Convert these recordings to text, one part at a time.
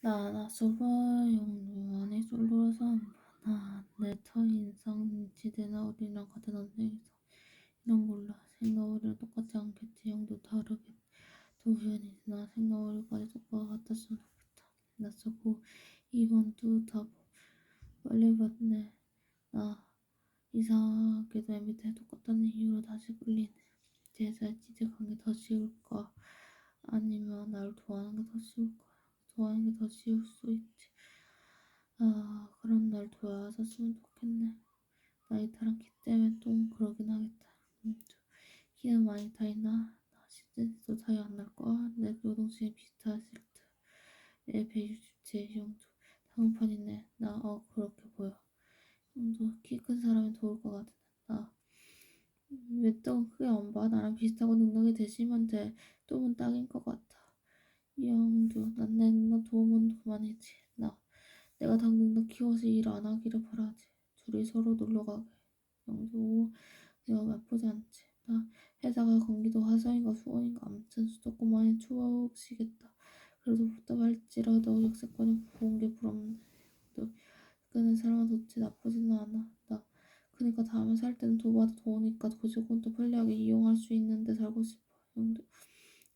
나, 나, 소바, 영주, 안에 솔로라서 나, 내 터인상 지대나 우리랑 같은 언쟁에서 이런 몰라. 생각우리랑 똑같지 않겠지. 형도 다르겠. 도현이 나 생각우리까지 똑같 같았으면 좋겠다. 나 쓰고 이번 뚜다 빨리 봤네. 나 이상하게도 MBTI 똑같다는 이유로 다시 끌리네. 제자 지적한 게 더 쉬울까? 아니면 나를 좋아하는 게 더 쉬울까? 좋아하는 게 더 쉬울 수 있지. 아, 그런 날 좋아하셨으면 좋겠네. 나이 타랑 키 때문에 좀 그러긴 하겠다. 음, 저 키는 많이 타있나? 나 시즌도 차이 안 날 거야. 내 요동치에 비슷하실 듯. 내 167, 형도. 다운판이네. 나, 어, 그렇게 보여. 형도 키큰 사람이 좋을 것 같은데. 나, 왜 떡은 크게 안 봐? 나랑 비슷하고 능력이 되시면 돼. 똥은 딱인 것 같아. 이 형도, 난 내 능력 도움은 그만이지. 나, 내가 너 키워서 일 안 하기를 바라지. 둘이 서로 놀러 가게. 형도, 내가 나쁘지 않지. 나, 회사가 경기도 화성인가 수원인가 아무튼 수도권 많이 추워오시겠다. 그래도 답답할지라도 역세권이 좋은 게 부럽네. 또 끄는 사람은 좋지 나쁘지는 않아. 나 그니까 다음에 살 때는 도받아 좋으니까 고지고도 편리하게 이용할 수 있는데 살고 싶어. 형도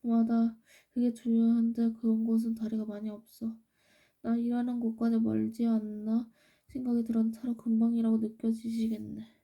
맞아. 그게 중요한데 그런 곳은 다리가 많이 없어. 나 일하는 곳까지 멀지 않나 생각이 들었는 차로 금방이라고 느껴지시겠네.